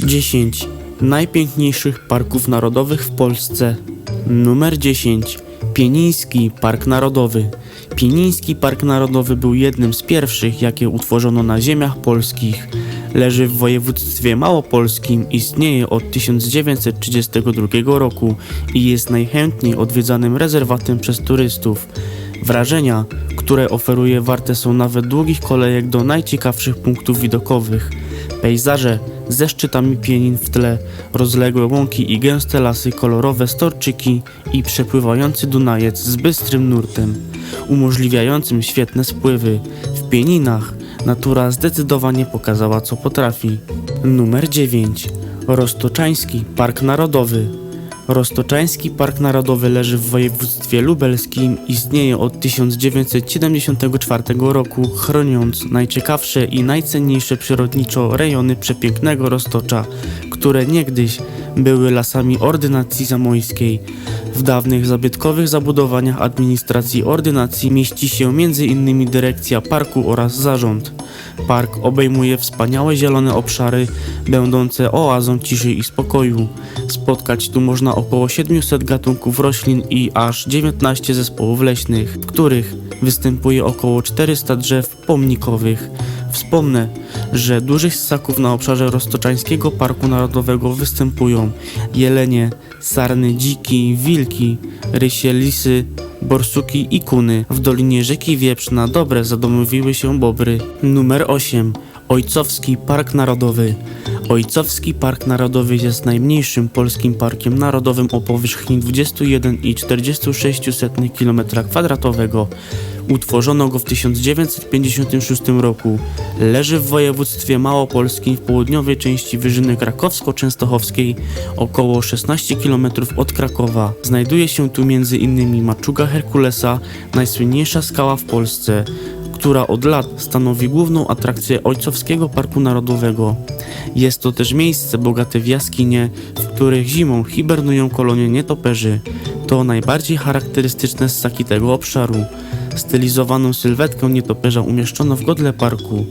10 najpiękniejszych parków narodowych w Polsce. Numer 10 Pieniński Park Narodowy. Pieniński Park Narodowy był jednym z pierwszych, jakie utworzono na ziemiach polskich. Leży w województwie małopolskim, istnieje od 1932 roku i jest najchętniej odwiedzanym rezerwatem przez turystów. Wrażenia, które oferuje, warte są nawet długich kolejek do najciekawszych punktów widokowych. Pejzaże ze szczytami pienin w tle, rozległe łąki i gęste lasy, kolorowe storczyki i przepływający Dunajec z bystrym nurtem, umożliwiającym świetne spływy. W pieninach natura zdecydowanie pokazała co potrafi. Numer 9. Roztoczański Park Narodowy. Roztoczański Park Narodowy leży w województwie lubelskim. Istnieje od 1974 roku, chroniąc najciekawsze i najcenniejsze przyrodniczo rejony przepięknego Roztocza, które niegdyś były lasami ordynacji zamojskiej. W dawnych zabytkowych zabudowaniach administracji ordynacji mieści się m.in. dyrekcja parku oraz zarząd. Park obejmuje wspaniałe zielone obszary, będące oazą ciszy i spokoju. Spotkać tu można około 700 gatunków roślin i aż 19 zespołów leśnych, w których występuje około 400 drzew pomnikowych. Wspomnę, że dużych ssaków na obszarze Roztoczańskiego Parku Narodowego występują jelenie, sarny, dziki, wilki, rysie, lisy, borsuki i kuny. W dolinie rzeki Wieprzna dobre zadomowiły się bobry. Numer 8. Ojcowski Park Narodowy. Ojcowski Park Narodowy jest najmniejszym polskim parkiem narodowym o powierzchni 21,46 km2. Utworzono go w 1956 roku. Leży w województwie małopolskim w południowej części Wyżyny Krakowsko-Częstochowskiej, około 16 km od Krakowa. Znajduje się tu m.in. maczuga Herkulesa, najsłynniejsza skała w Polsce, która od lat stanowi główną atrakcję Ojcowskiego Parku Narodowego. Jest to też miejsce bogate w jaskinie, w których zimą hibernują kolonie nietoperzy. To najbardziej charakterystyczne ssaki tego obszaru. Stylizowaną sylwetkę nietoperza umieszczono w godle parku.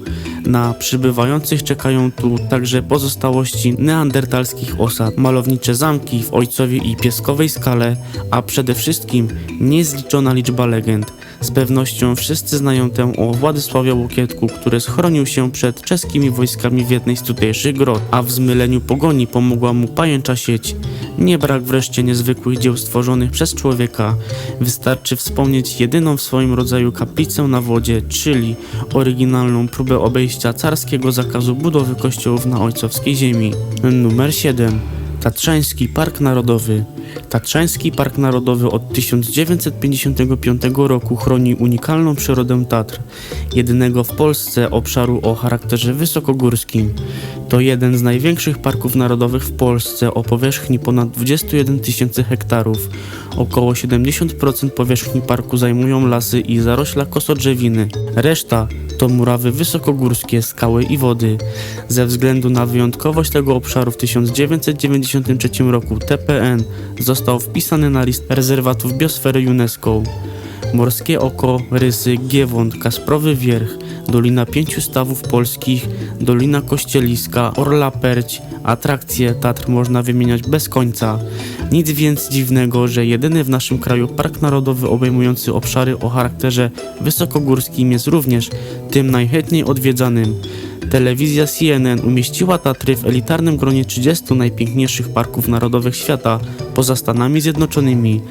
Na przybywających czekają tu także pozostałości neandertalskich osad, malownicze zamki w Ojcowie i Pieskowej Skale, a przede wszystkim niezliczona liczba legend. Z pewnością wszyscy znają tę o Władysławie Łokietku, który schronił się przed czeskimi wojskami w jednej z tutejszych grot, a w zmyleniu pogoni pomogła mu pajęcza sieć. Nie brak wreszcie niezwykłych dzieł stworzonych przez człowieka. Wystarczy wspomnieć jedyną w swoim rodzaju kaplicę na wodzie, czyli oryginalną próbę obejścia carskiego zakazu budowy kościołów na ojcowskiej ziemi. Numer 7. Tatrzański Park Narodowy. Tatrzański Park Narodowy od 1955 roku chroni unikalną przyrodę Tatr, jedynego w Polsce obszaru o charakterze wysokogórskim. To jeden z największych parków narodowych w Polsce o powierzchni ponad 21 tysięcy hektarów. Około 70% powierzchni parku zajmują lasy i zarośla kosodrzewiny. Reszta to murawy wysokogórskie, skały i wody. Ze względu na wyjątkowość tego obszaru w 1993 roku TPN został wpisany na list rezerwatów biosfery UNESCO. Morskie Oko, Rysy, Giewont, Kasprowy Wierch, Dolina Pięciu Stawów Polskich, Dolina Kościeliska, Orla Perć, atrakcje Tatr można wymieniać bez końca. Nic więc dziwnego, że jedyny w naszym kraju park narodowy obejmujący obszary o charakterze wysokogórskim jest również tym najchętniej odwiedzanym. Telewizja CNN umieściła Tatry w elitarnym gronie 30 najpiękniejszych parków narodowych świata poza Stanami Zjednoczonymi,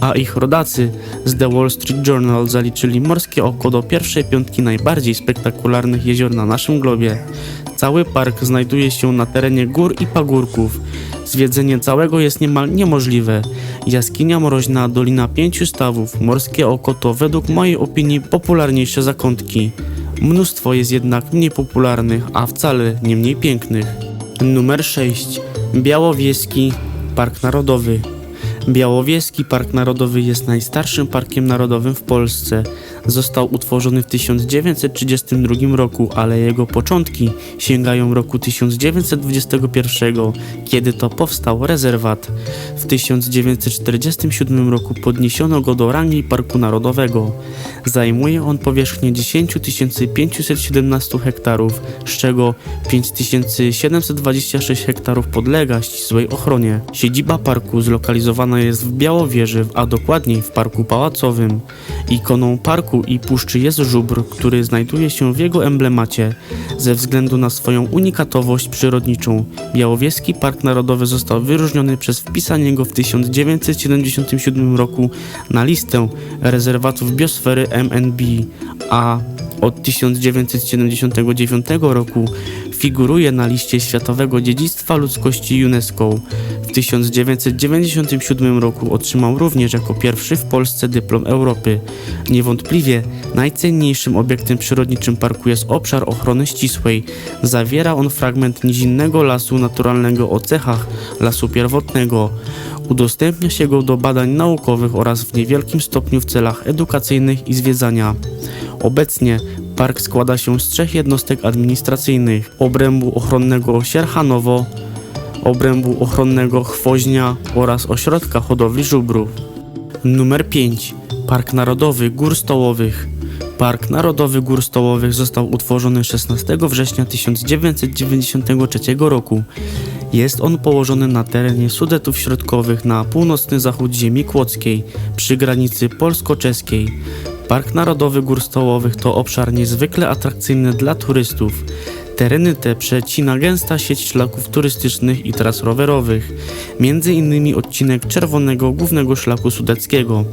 a ich rodacy z The Wall Street Journal zaliczyli Morskie Oko do pierwszej piątki najbardziej spektakularnych jezior na naszym globie. Cały park znajduje się na terenie gór i pagórków. Zwiedzenie całego jest niemal niemożliwe. Jaskinia Mroźna, Dolina Pięciu Stawów, Morskie Oko to według mojej opinii popularniejsze zakątki. Mnóstwo jest jednak mniej popularnych, a wcale nie mniej pięknych. Numer 6. Białowieski Park Narodowy. Białowieski Park Narodowy jest najstarszym parkiem narodowym w Polsce. Został utworzony w 1932 roku, ale jego początki sięgają roku 1921, kiedy to powstał rezerwat. W 1947 roku podniesiono go do rangi Parku Narodowego. Zajmuje on powierzchnię 10 517 hektarów, z czego 5726 hektarów podlega ścisłej ochronie. Siedziba parku zlokalizowana jest w Białowieży, a dokładniej w Parku Pałacowym. Ikoną parku i puszczy jest żubr, który znajduje się w jego emblemacie. Ze względu na swoją unikatowość przyrodniczą, Białowieski Park Narodowy został wyróżniony przez wpisanie go w 1977 roku na listę rezerwatów biosfery MNB, a od 1979 roku figuruje na liście Światowego Dziedzictwa Ludzkości UNESCO. W 1997 roku otrzymał również jako pierwszy w Polsce dyplom Europy. Niewątpliwie najcenniejszym obiektem przyrodniczym parku jest obszar ochrony ścisłej. Zawiera on fragment nizinnego lasu naturalnego o cechach lasu pierwotnego. Udostępnia się go do badań naukowych oraz w niewielkim stopniu w celach edukacyjnych i zwiedzania. Obecnie park składa się z trzech jednostek administracyjnych: obrębu ochronnego Sierchanowo, obrębu ochronnego Chwoźnia oraz ośrodka hodowli żubrów. Numer 5. Park Narodowy Gór Stołowych. Park Narodowy Gór Stołowych został utworzony 16 września 1993 roku. Jest on położony na terenie Sudetów Środkowych na północny zachód ziemi kłodzkiej przy granicy polsko-czeskiej. Park Narodowy Gór Stołowych to obszar niezwykle atrakcyjny dla turystów. Tereny te przecina gęsta sieć szlaków turystycznych i tras rowerowych, między innymi odcinek Czerwonego Głównego Szlaku Sudeckiego.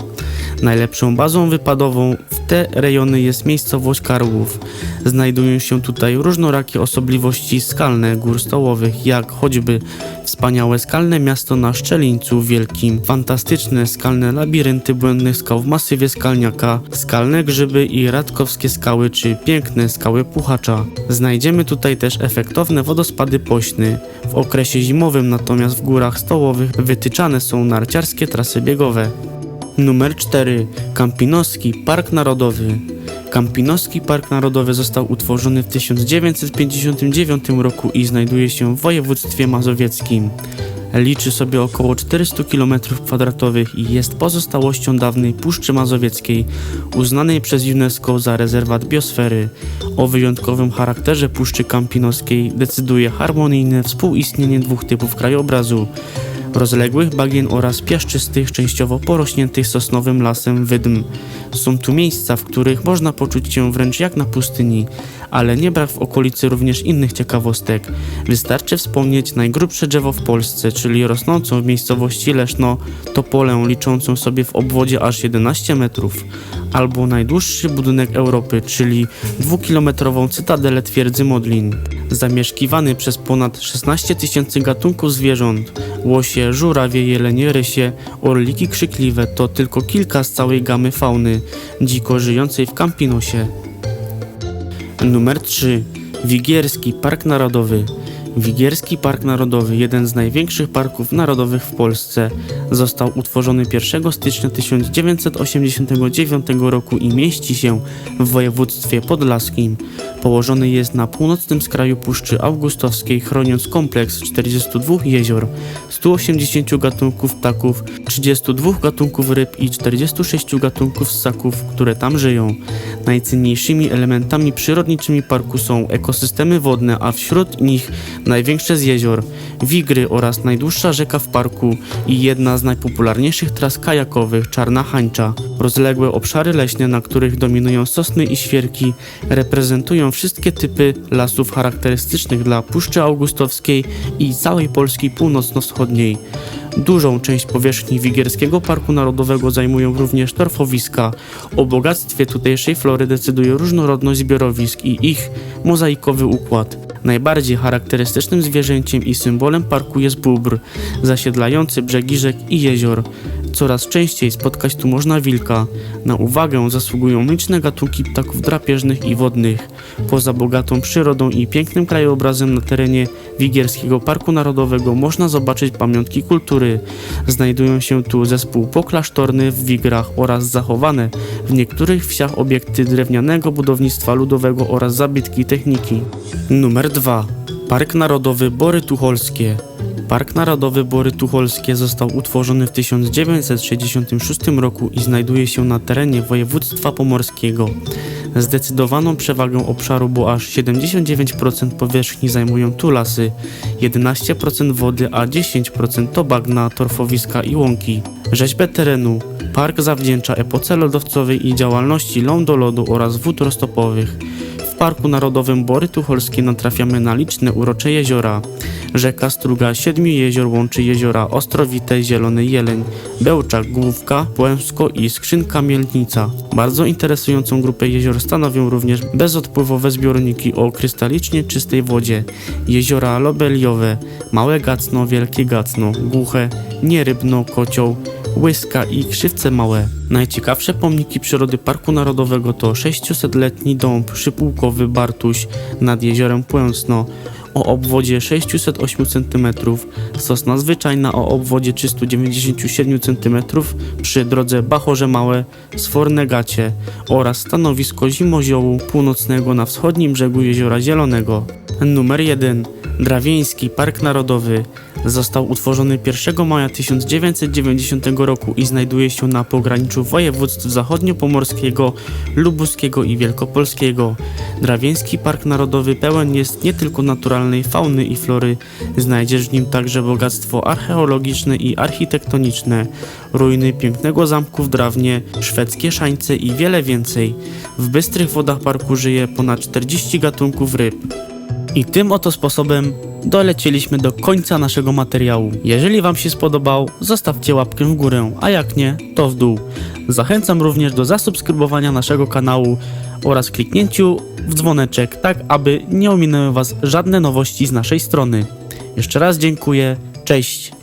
Najlepszą bazą wypadową w te rejony jest miejscowość Karłów. Znajdują się tutaj różnorakie osobliwości skalne gór stołowych, jak choćby wspaniałe skalne miasto na Szczelińcu Wielkim, fantastyczne skalne labirynty błędnych skał w masywie skalniaka, skalne grzyby i radkowskie skały czy piękne skały Puchacza. Znajdziemy tutaj też efektowne wodospady Pośny. W okresie zimowym natomiast w górach stołowych wytyczane są narciarskie trasy biegowe. Numer 4. Kampinoski Park Narodowy. Kampinoski Park Narodowy został utworzony w 1959 roku i znajduje się w województwie mazowieckim. Liczy sobie około 400 km2 i jest pozostałością dawnej Puszczy Mazowieckiej, uznanej przez UNESCO za rezerwat biosfery. O wyjątkowym charakterze Puszczy Kampinoskiej decyduje harmonijne współistnienie dwóch typów krajobrazu rozległych bagien oraz piaszczystych, częściowo porośniętych sosnowym lasem wydm. Są tu miejsca, w których można poczuć się wręcz jak na pustyni, ale nie brak w okolicy również innych ciekawostek. Wystarczy wspomnieć najgrubsze drzewo w Polsce, czyli rosnącą w miejscowości Leszno topolę liczącą sobie w obwodzie aż 11 metrów, albo najdłuższy budynek Europy, czyli dwukilometrową cytadelę twierdzy Modlin. Zamieszkiwany przez ponad 16 tysięcy gatunków zwierząt, łosie, żurawie, jelenie, rysie, orliki krzykliwe to tylko kilka z całej gamy fauny dziko żyjącej w Campinosie. Numer 3. Wigierski Park Narodowy. Wigierski Park Narodowy, jeden z największych parków narodowych w Polsce, został utworzony 1 stycznia 1989 roku i mieści się w województwie podlaskim. Położony jest na północnym skraju Puszczy Augustowskiej, chroniąc kompleks 42 jezior, 180 gatunków ptaków, 32 gatunków ryb i 46 gatunków ssaków, które tam żyją. Najcenniejszymi elementami przyrodniczymi parku są ekosystemy wodne, a wśród nich największe z jezior, Wigry oraz najdłuższa rzeka w parku i jedna z najpopularniejszych tras kajakowych, Czarna Hańcza. Rozległe obszary leśne, na których dominują sosny i świerki, reprezentują wszystkie typy lasów charakterystycznych dla Puszczy Augustowskiej i całej Polski północno-wschodniej. Dużą część powierzchni Wigierskiego Parku Narodowego zajmują również torfowiska. O bogactwie tutejszej flory decyduje różnorodność zbiorowisk i ich mozaikowy układ. Najbardziej charakterystycznym zwierzęciem i symbolem parku jest bóbr, zasiedlający brzegi rzek i jezior. Coraz częściej spotkać tu można wilka. Na uwagę zasługują liczne gatunki ptaków drapieżnych i wodnych. Poza bogatą przyrodą i pięknym krajobrazem na terenie Wigierskiego Parku Narodowego można zobaczyć pamiątki kultury. Znajdują się tu zespół poklasztorny w Wigrach oraz zachowane w niektórych wsiach obiekty drewnianego budownictwa ludowego oraz zabytki techniki. Numer 2. Park Narodowy Bory Tucholskie. Park Narodowy Bory Tucholskie został utworzony w 1966 roku i znajduje się na terenie województwa pomorskiego. Zdecydowaną przewagę obszaru, bo aż 79% powierzchni zajmują tu lasy, 11% wody, a 10% to bagna, torfowiska i łąki. Rzeźbę terenu park zawdzięcza epoce lodowcowej i działalności lądolodu oraz wód roztopowych. Parku Narodowym Bory Tucholskie natrafiamy na liczne urocze jeziora. Rzeka Struga siedmiu jezior łączy jeziora Ostrowite, Zielony Jeleń, Bełczak, Główka, Płęsko i Skrzynka Mielnica. Bardzo interesującą grupę jezior stanowią również bezodpływowe zbiorniki o krystalicznie czystej wodzie. Jeziora Lobeliowe, Małe Gacno, Wielkie Gacno, Głuche, Nierybno, Kocioł, Łyska i Krzywce Małe. Najciekawsze pomniki przyrody Parku Narodowego to 600-letni dąb szypułkowy Bartuś nad jeziorem Płęsno o obwodzie 608 cm, sosna zwyczajna o obwodzie 397 cm przy drodze Bachorze Małe, Sforne Gacie oraz stanowisko zimoziołu północnego na wschodnim brzegu Jeziora Zielonego. Numer 1. Drawieński Park Narodowy został utworzony 1 maja 1990 roku i znajduje się na pograniczu województw zachodniopomorskiego, lubuskiego i wielkopolskiego. Drawieński Park Narodowy pełen jest nie tylko fauny i flory, znajdziesz w nim także bogactwo archeologiczne i architektoniczne, ruiny pięknego zamku w Drawnie, szwedzkie szańce i wiele więcej. W bystrych wodach parku żyje ponad 40 gatunków ryb. I tym oto sposobem dolecieliśmy do końca naszego materiału. Jeżeli Wam się spodobał, zostawcie łapkę w górę, a jak nie, to w dół. Zachęcam również do zasubskrybowania naszego kanału oraz kliknięciu w dzwoneczek, tak aby nie ominęły Was żadne nowości z naszej strony. Jeszcze raz dziękuję, cześć!